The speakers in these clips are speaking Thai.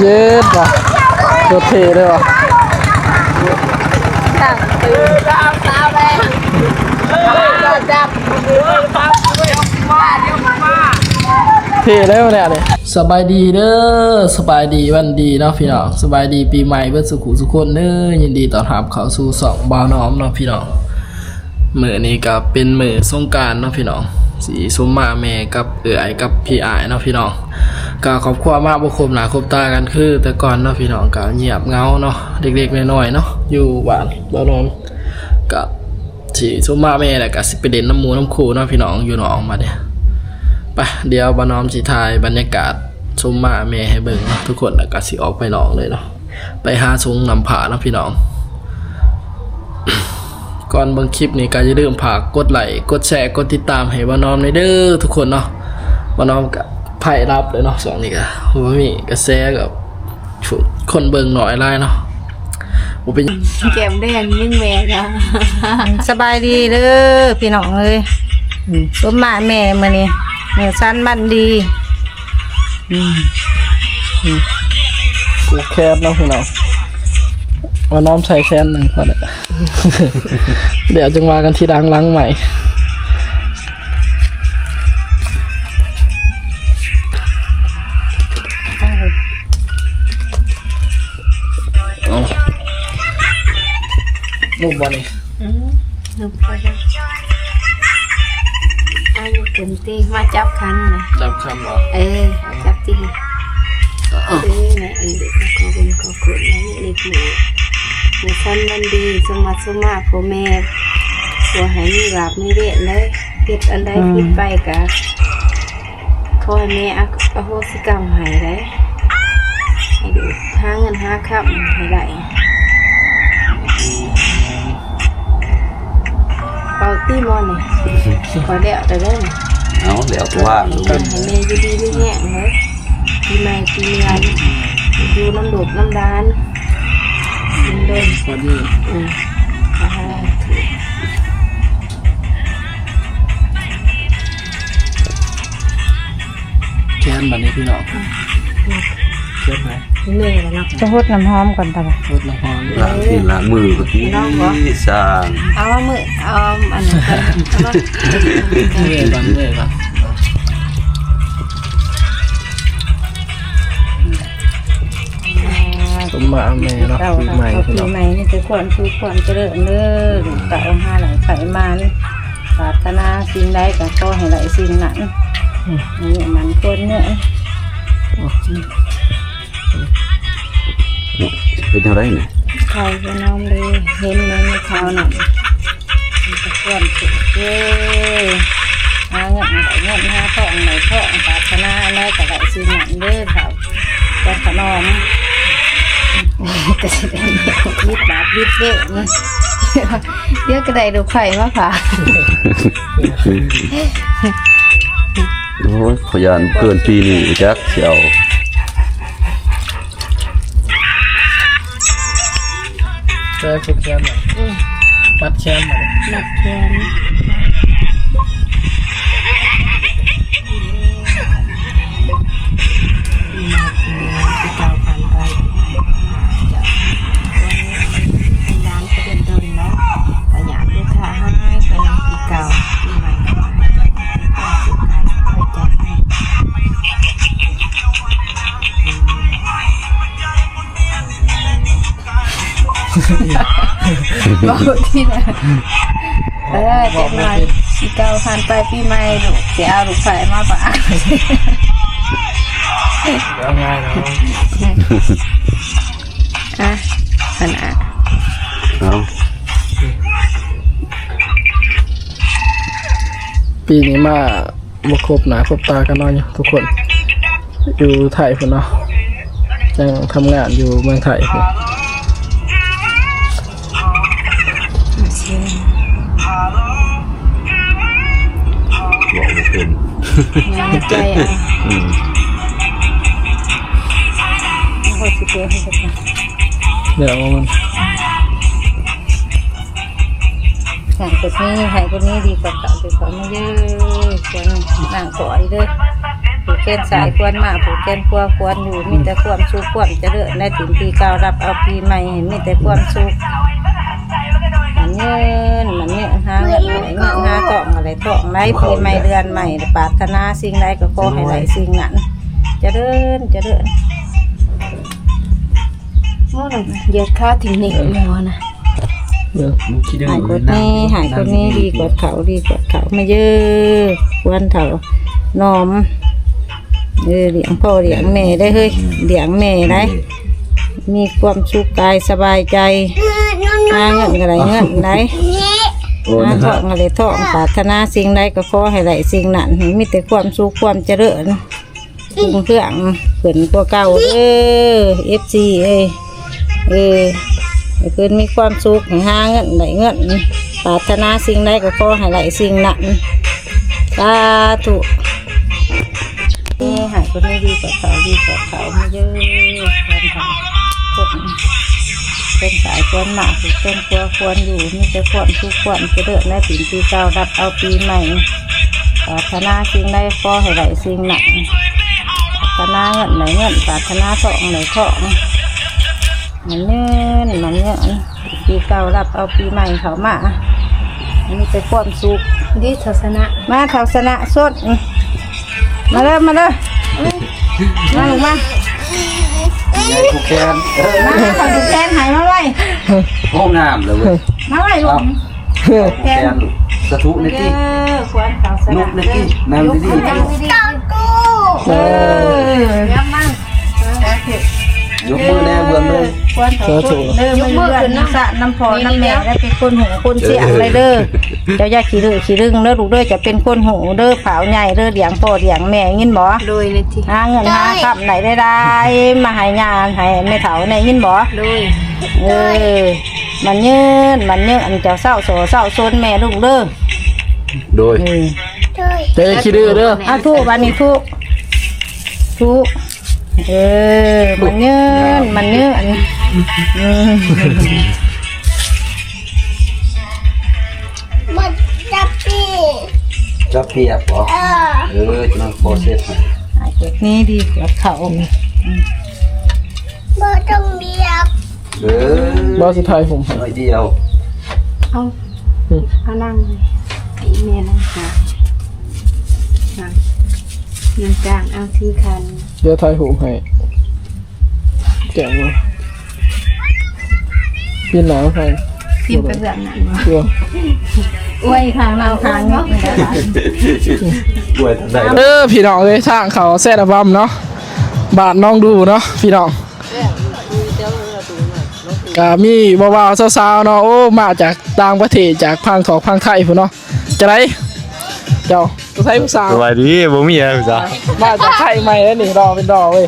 เย็ดว่ะรถเทเลยว่ะต่างตื่นจับจับเลยจับเทแล้วเนี่ยสบายดีเด้อสบายดีวันดีเนาะพี่น้องสบายดีปีใหม่เบิดสุขุสุขคนเด้อยินดีต้อนรับเข้าสู่สองบ่าวน้อมเนาะพี่น้องมือนี้ก็เป็นมือสงกานต์เนาะพี่น้องสีสมมาแม่กับเอื้อยกับพี่อายเนาะพี่น้อง ก็ครอบครัวมากบ่ครบหนาคบตากันคือ แต่ก่อนเนาะพี่น้องก็เงียบเงาเนาะเด็กๆน้อยๆเนาะอยู่บ้านบ่าวน้อมก็สิสมมาแม่แหละก็สิไปเด่นน้ำมูน้ำคูเนาะพี่น้องอยู่หนองมาเด้ไปเดี๋ยวบานอมสิทายบรรยากาศชมมาเมให้เบิ่งเนาะทุกคนแล้วก็สิออกไปหนองเลยเนาะไปหาชงนำผาเนาะพี่น้องก่อนบิ่งคลิปนี้ก็อย่าลืมฝากกดไลค์กดแชร์กดติดตามให้บาน้อมในเด้อทุกคนเนาะบานอมก็ ไพ่รับเลยเนาะสองนี่ก็ว่ามีกระแสกับชุดคนเบิ่งหน่อยไล่เนาะบ่เป็นแก้มแดงยิ่งแม่จ้ะสบายดีเด้อพี่น้องเอ้ยสมมาแม่มื้อนี้แม่สั้นบ้านดีกูแคบเนาะพี่น้องบานอมใช้แค่นหนึ่งพอแล้วเดี๋ยวจึงว่ากันที่ดังหลังใหม่ ลูกบอลนี่นึกไปแล้วอายุเต็มที่มาจับคันนะจับคำเหรอเออ จับที่เออแม่เออเด็กขอเป็นขอคุณนะนี่นี่คือในสั้นวันดีสมัติสมาพ่อแม่สัวให้มีบาปไม่เวทเลยเฮ็ดอันใดผิดไปกะขอให้แม่อโหสิกรรมให้ได้ให้ดูหาเงินหาคำให้ได้ เป่าตี้มอนนี่ขอเดี๋ยวแต่เด้อเอาเดี๋ยวตัวว่าลูกเป็นให้แม่อยู่ดีไม่แง่เลยปีใหม่ปีเงินอยู่น้ำดุกน้ำดานดินเดินบอลนี่อืมขอให้ถือแคนบันนี้พี่น้อง เชื่อไหมเหนื่อยแล้วเนาะ จะฮดน้ำหอมก่อนตาบ่รถละครล้างที่ล้างมือก็ที่สร้างเอาว่ามือเอาอันนั้นไปเอาว่าเมื่อยบันเมื่อยบันผมมาแม่เนาะเราปีเราใหม่เขาพี่ปีน้องใหม่นี่คือควรคือควรเจริญเด้อเต่าห้าหลังไขมันปรารถนาสิ่งใดก็ขอให้ได้สิ่งนั้นนี่มันคนเนี่ย เป็นเท่าไรเนี่ยใครจะน้อมเลยเห็นเงินในเขาหนังมันจะควรสุดเด้หาเงินได้เงินหาทองไหนทองปรารถนาอะไรก็ได้สิ่งนั้นเด้อครับแต่ขนมก็สิได้ยิบบาทยิบเด้อเยอะก็ได้ดูไข่มาผ่าโอ้ยขยันเกินปีนี้จักเสียว เจอฝึกแคนหน่อยมัดแคนหน่อยหนักแขน อกที่ไหนเออเจ็บหน่อยปีเก่าผ่านไปปีใหม่ลูกเสียเอาลูกไฟมาปะเอาง่ายเนาะอะขนาดเอาปีนี้มาบ่ครบหนาครบตากันเนาะทุกคน อยู่ไทยพุ่นเนาะยังทำงานอยู่เมืองไทยพุ่น งานใจอะอืมโคตรสิเจให้สักคนเดี๋ยวมันหางคนนี้หายคนนี้ดีกว่าเก่าดีกว่าไม่เยอะคนหนังสวยเด้อถูกกณฑ์สายควรมาผูกแกนควรควรอยู่มีแต่ความสุขความเจริญในถิ่นปีเก่ารับเอาปีใหม่ให้มีแต่ความสุขมันเงินมัน เงินหาเงินไหลเงินหาทองอะไรทองไรปีใหม่เดือนใหม่ปรารถนาสิ่งใดก็ขอให้ไหลสิ่งนั้นเจริญเจริญโอ้ยเหยียดขาถึงหน็บหมอนะเบิ่งหายคนนี้หายคนนี้ดีกว่าเขาดีกว่าเขามาเยอะควรเถานอมเออเลี้ยงพ่อเลี้ยงแม่ได้เฮ้ยเลี้ยงแม่ได้มีความสุขกายสบายใจหาเงินอะไรเงินไหน โอ้หานะทฮะองอะไรทองปรารถนาสิ่งใดก็ขอให้ไหลสิ่งนั้นให้มีแต่ความสุขความเจริญคุ้มเครื่องเขินกว่าเก่าเด้อเอฟซีเอ้ยเออให้เพิ่นมีความสุขให้หาเงินไหลเงินปรารถนาสิ่งใดก็ขอให้ไหลสิ่งนั้นสาธุนี่หายคนนี้ดีกว่าเขาดีกว่าเขามาเยอะควรทำพวกนี้ เป็นสายควรหมากคือเป็นครัวควรอยู่มีแต่ความทุกข์ความเจริญและสิ่งที่เก่ารับเอาปีใหม่ปรารถนาสิ่งใดขอให้ไหลสิ่งหนั้นปรารถนาเงินไหนเงินปรารถนาทองไหนทองมันเงินมันเงินปีเก่ารับเอาปีใหม่เขามามีแต่ความสุขดีศาสนะมาเขาสนะสดมาเลยมาเลยมาลงมา ใหญ่ผู้แคนมาเขาถูกแทนหายมาไว้โอ้งามเลยเว้ยมาไว้ลูกผู้แคนสะทุในเอที่อควรเขาสนุนะกในที่นั่งดีเออๆยก มือแน่เบื้องเลยควรเขาสุดเด้อไม่เลือดน้ำสะน้ำพอน้ำแม่ได้เป็นคนหูคนเสียงเลยเด้อเจ้าอย่าขี้ดื้อขี้รึงเด้อลูกเด้อจะเป็นคนหูเด้อผาวใหญ่เด้อเลี้ยงพ่อเลี้ยงแม่ยินบ่โดยในที่หาเงินหาคำไหนได้ได้มาใหายานให้แม่เฒ่าในยินบ่โดยเออมันยืนมันยืนอันเจ้าเศร้าโศเศร้าโซนแม่ลูกเด้อโดยเออเด้คิดดื้อเด้ออะทุกวันนี้ทุกทุก เออ มันเงื่อนมันเงื่อนอืมมันจะปีจะเปียกเหรอเออจะนั่งโคเซ็ตให้ไอ้เด็กนี้ดีกว่าเขาบ่ต้องเบียบเออบอสสุดท้ายผมหน่อยเดียวเอาเอานั่งเลยไอ้แม่นั่งค่ะนั่ง นั่งกลางเอาที่คันเดี๋ยวทายผมให้แกะมาปีนหนาวใครพิมพ์ไปแบบนั้นวะตัวอวยทางเราทางเนาะไม่ได้หลายด้วยทันใดเออพี่น้องเลยทางเขาแซดบัมเนาะบาทน้องดูเนาะพี่น้องก็มีบ่าวๆสาวๆเนาะโอ้มาจากต่างประเทศจากพังถอกพังไทยพุ่นเนาะจะไรเจ้า ตัวไทยผู้สาวสวัสดีบ่มีอะไรจ้ะมาจากไทยใหม่แล้วนี่รอเป็นดอกเว้ย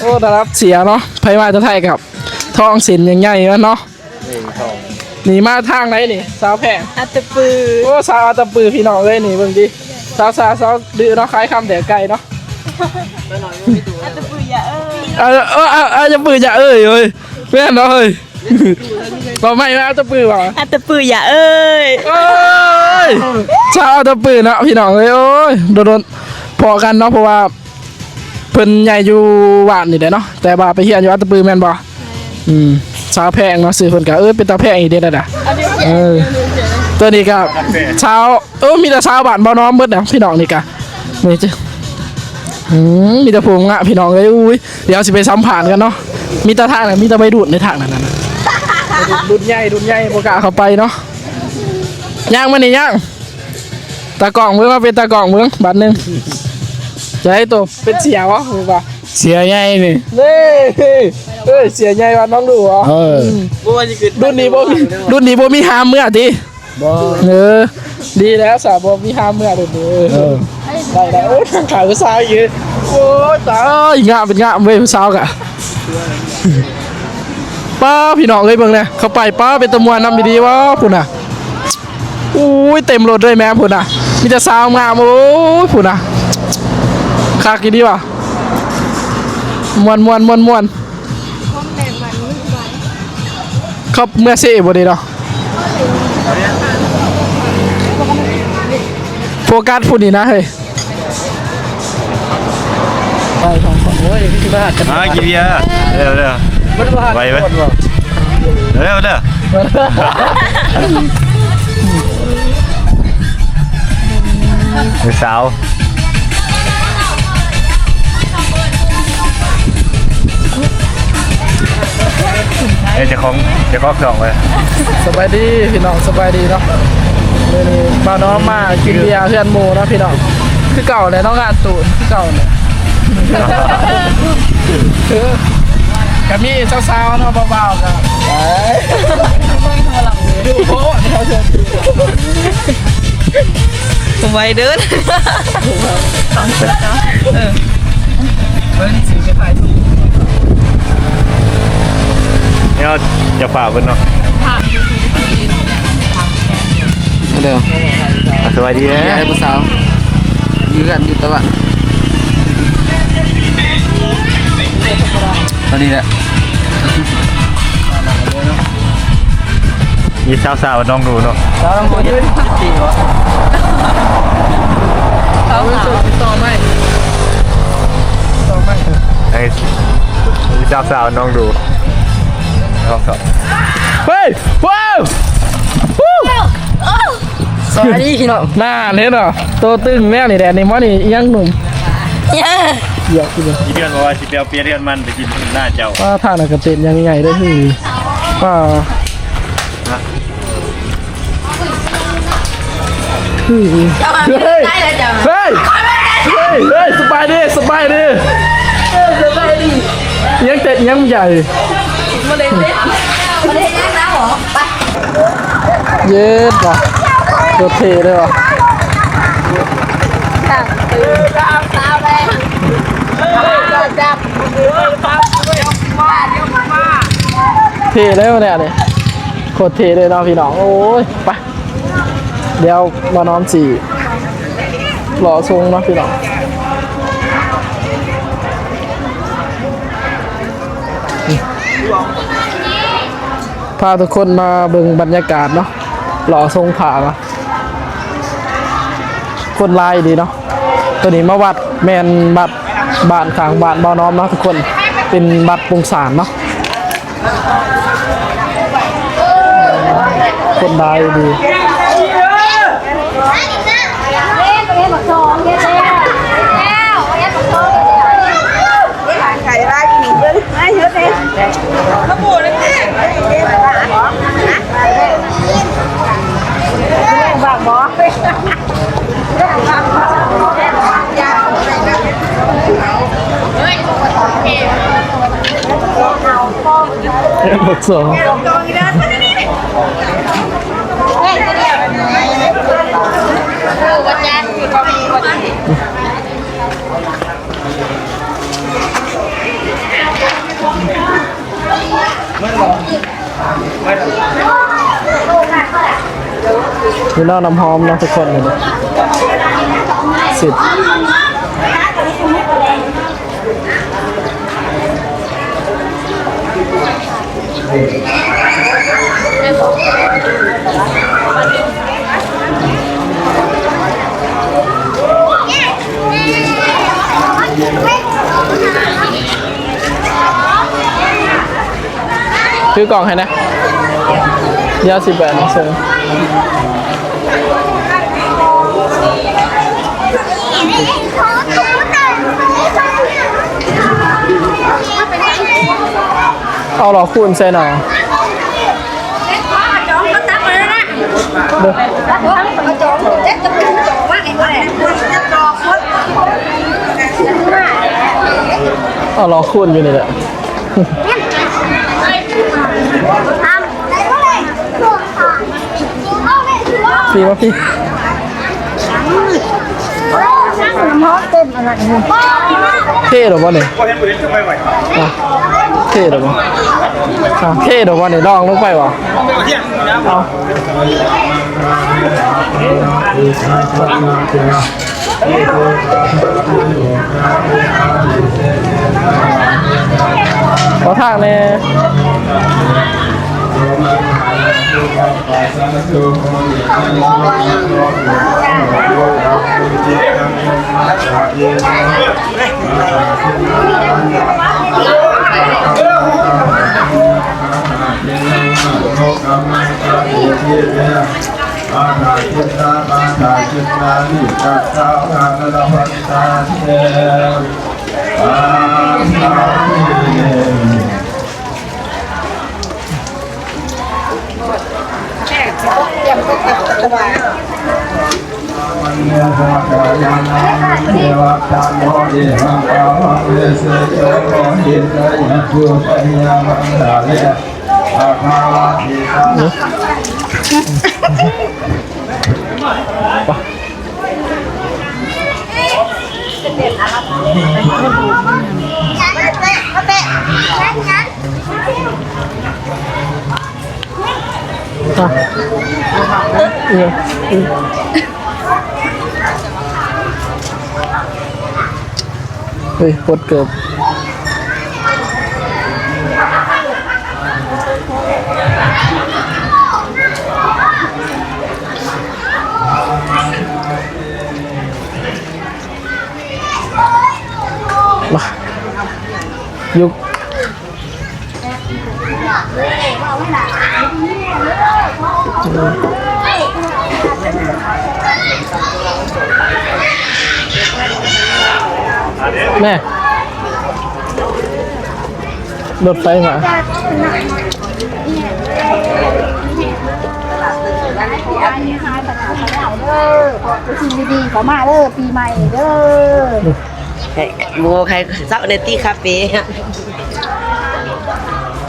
โอ้แต่รับเสียเนาะไผมาจากไทยกับทองสินยังใหญ่วะเนาะนี่มาทางไหนนี่สาวแพงอัตตปือโอ้สาวอัตตปือพี่น้องเลยนี่เบิ่งดิสาวสาวสาวดื้อเนาะคล้ายคำเดี๋ยวไก่เนาะเออเออเออเออจะปือจะเอ้ยเอ้ยแม่นเนาะเอ้ย บอกไม่ว่าอัตตปือว่ะอัตตปืออย่าเอ้ยโอ้ยชาวอัตตปือเนาะพี่น้องเลยโอ้ยโดนโดนพอกันเนาะเพราะว่าเพิ่นใหญ่อยู่หวานนี่แหละเนาะแต่ว่าไปเฮียนอยู่อัตตปือแม่นบ่อืมสาวแพงเนาะซื้อเพิ่นก็เอ้ยเป็นตาแพงอีกเด้อน่ะเออตัวนี้ก็ชาวเออมีแต่ชาวบ้านบ่น้อมเบิดนะพี่น้องนี่ก็นี่จ้ะอืมมีแต่ผมงะพี่น้องเอ้ยอุ้ยเดี๋ยวสิไปสัมภาษณ์กันเนาะมีแต่ทางน่ะมีแต่ใบดูดในทางนั้นน่ะ นะดุนใหญ่ดุนใหญ่บ่กล้าเข้าไปเนาะย่างมานี่ย่างตากล่องเบิ่งมาเป็นตากล่องเบิ่งบัดหนึงจะให้ตัวเป็นเสียวะรู้ป่ะเสียใหญ่นี่เน่เอ้ยเสียใหญ่ว่าน้องดูเหรอเออรุ่นนี้บ่มีรุ่นนี้บ่มีหามเมื่อติบ่เออดีแล้วสาวบ่มีหามเมื่อเด้อเออได้ได้โอ้ยทางขายผู้สาวอีกโอ้ยตายงามเป็นงามเว้ยผู้สาวกะ ป้าพี่น้องเอ้ยเบิ่งแน่เข้าไปป้าเป็นตะมวนนำดีๆวะพุ่นน่ะอุ้ยเต็มรถเลยแม่พุ่นน่ะ มีแต่สาวงามโอ้ยพุ่นน่ะคักอีดีว่ะมวนมวนมวนมวนเขาเมื่อเซ่บ่ได้เนาะโฟกัสผู้นี้นะเฮ้ยไปสองคนโอ้ยพี่บ้ากันมากินเบียร์เร็ว เร็วมันบ้าไปไหมคนบ่เร็วเร็วมือสาวเอ้ยเจะของเจะของสองเลยสบายดีพี่น้องสบายดีเนาะเลยนี่มาน้องมากินเบียร์เพื่อนหมูเนาะพี่น้องคือเก่าเลยน้องงานตูนคือเก่าเนี่ยเออ กับมีสาวๆเนาะเบาๆกันดูโอ้ยเขาเชิญไวเดินเบิ้งสีไปถ่ายรูปเนี่ยจะฝ่าบนเนาะเดี๋ยวอะสวัสดีนะให้ผู้สาวยื้อกันอยู่ตะวัน ตอนนี้แหละมีสาวสาวๆน้องดูเนาะสาวต้องยืนสี่วะเขาสาวต่อไหมต่อไหมไอ้มีสาวสาวๆน้องดูน้องสาวเฮ้ยว้าววู้สวัสดีพี่น้องหน้าเนี่ยเนาะตัวตึงแน่นี่แดนนี่มันนี่ยังหนุ่ม เดี๋ยวกินเลยอีเดือนบอกว่าสิเปียวเปียเดือนมันไปกินหน้าเจ้าว่าทางนักเตะยังไงได้ที่ว่าเฮ้ยเฮ้ยเฮ้ยเฮ้ยเฮ้ยสบายดีสบายดีสบายดียังเตะยังใหญ่เย็ดว่ะตัวเทเลยว่ะ เทเลยวะเนี่ยเนี่ยโคตรเทเลยเนาะพี่น้องโอ้ยไปเดี๋ยวมาน้อมสีรอทรงเนาะพี่น้องพาทุกคนมาเบิ่งบรรยากาศเนาะหล่อทรงผาเนาะคนลายดีเนาะตัวนี้มาวัดแมนบัตร บ้านขางบ้านบ้าน้อมเนาะทุกคนเป็นบัตรปรุงสารเนาะคนได้ดี บทสองนี่น้องน้ำหอมนะทุกคนเลยสิบ ซื้อกล่องให้นะยาสิบแปดนะเซอร์ เอาหรอคูณใส่หนอเด้อเอาหรอคูณอยู่นี่แหละพี่ว่าพี่เท่หรอวะเนี่ย เท่หรอวะอะเท่หรอวะเนี่ยลองลงไปวะเอาขอทางเนี่ยอาณาจิตนาอาจิตนานิจัตตาอาณาพันตา เทอาณาทิเมันเนหะกายานาเทวะตาโมเยหังอาวังเวสเจโมหิตยะจุตยามันดาเลอาคาวะทิตาอะเออ เฮ้ยปวดเกือบมายุก แม่รถไฟมาสิ่งดีๆเขามาเด้อปีใหม่เด้อโมใครเศร้าในตี้คาเฟ่ฮะ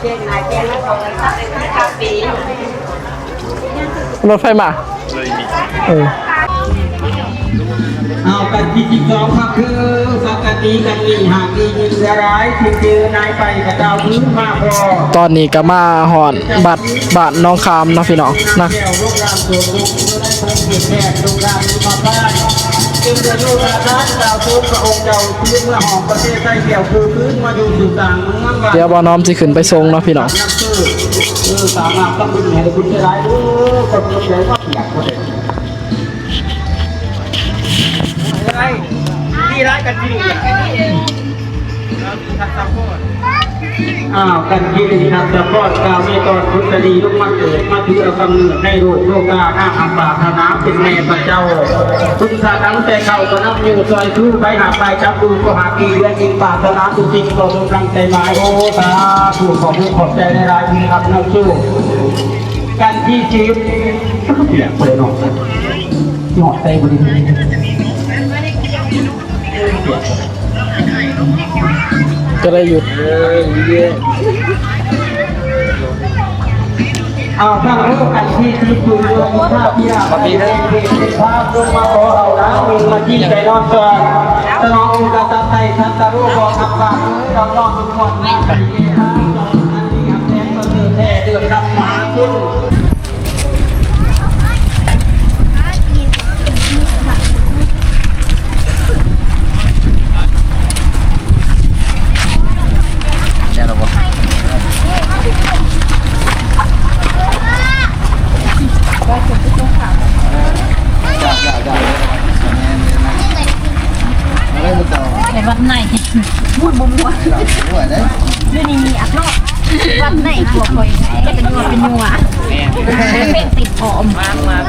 เจ๊งนายแจ้งแล้วของเศร้าในตี้คาเฟ่รถไฟมาเออ เอากันที่จิตสองครับคือสักติกันมีหากดียิงจะร้ายที่เจอนายไปกับดาวพื้นมาพอตอนนี้ก็มาหอนบัตรบาทน้องคามเนาะพี่น้องนะแก้วโรงแรมสวนลุกได้พบเกียรติแพทย์โรงแรมมาบ้านจึงจะดูราคาดาวพื้นพระองค์เจ้าพื้นเมื่อหอมประเทศไทยเกี่ยวคือพื้นมาอยู่สู่ต่างเมืองบ้านเดี๋ยวบอน้อมสิขึ้นไปทรงเนาะพี่น้องนักซื้อเออสามารถต้องเป็นเหตุคุณจะได้เออคนคนใหญ่ก็อยากคนเด็กอะ ไรนี่ร้ายกันที่อ้าวกันที่นักสพอดกาเมตอนพุทธดีลูกมาเกิดมาถือเอากำเนิดในโลกโลกาห้าอัปาธนาเป็นแม่พระเจ้าทุกสาทั้งแต่เขาก็นับอยู่ซอยทู่ไปหาไปจับดูก็หากีและกินปาธนาตุจริงก็ต้องรังใจหมายโอ้ตาถูกขอบคุณขอบใจในรายมีครับนักสู้กันที่ชีวิตเปลี่ยกเลยเนาะที่อดใจบริเวณ ก็ได้หยุดเอาถ้ารู้กันที่ที่คุณเรื่องท่าพี่อาพี่ได้ภาพลงมาขอเอาแล้วมึงมาที่ใจนอนเก่อนตนองกาตาไทยทัตตารู้บอกทำการเราลองทุกคนไม่ไปเยี่ยมอันนี้ครับแทนก็เดือแท้เดือดดำมาคุณ ในวันไหนพูดบ่มัวอยู่นี่มีอักเนาะวันไหนหัวคอยจะ เป็นยัวเป็นยัวเป็นติดหอมมากมาก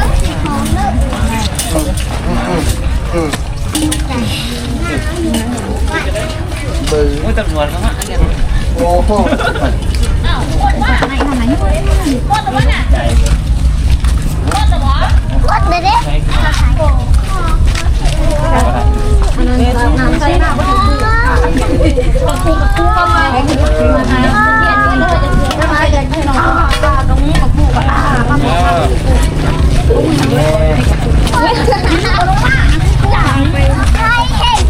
วัดเลยเด้ใช่เห็น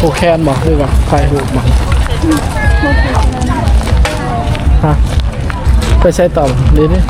ผูก แคนบอกด้วยว่าไฟหูกบอกฮะไปใช้ต่อดีนี่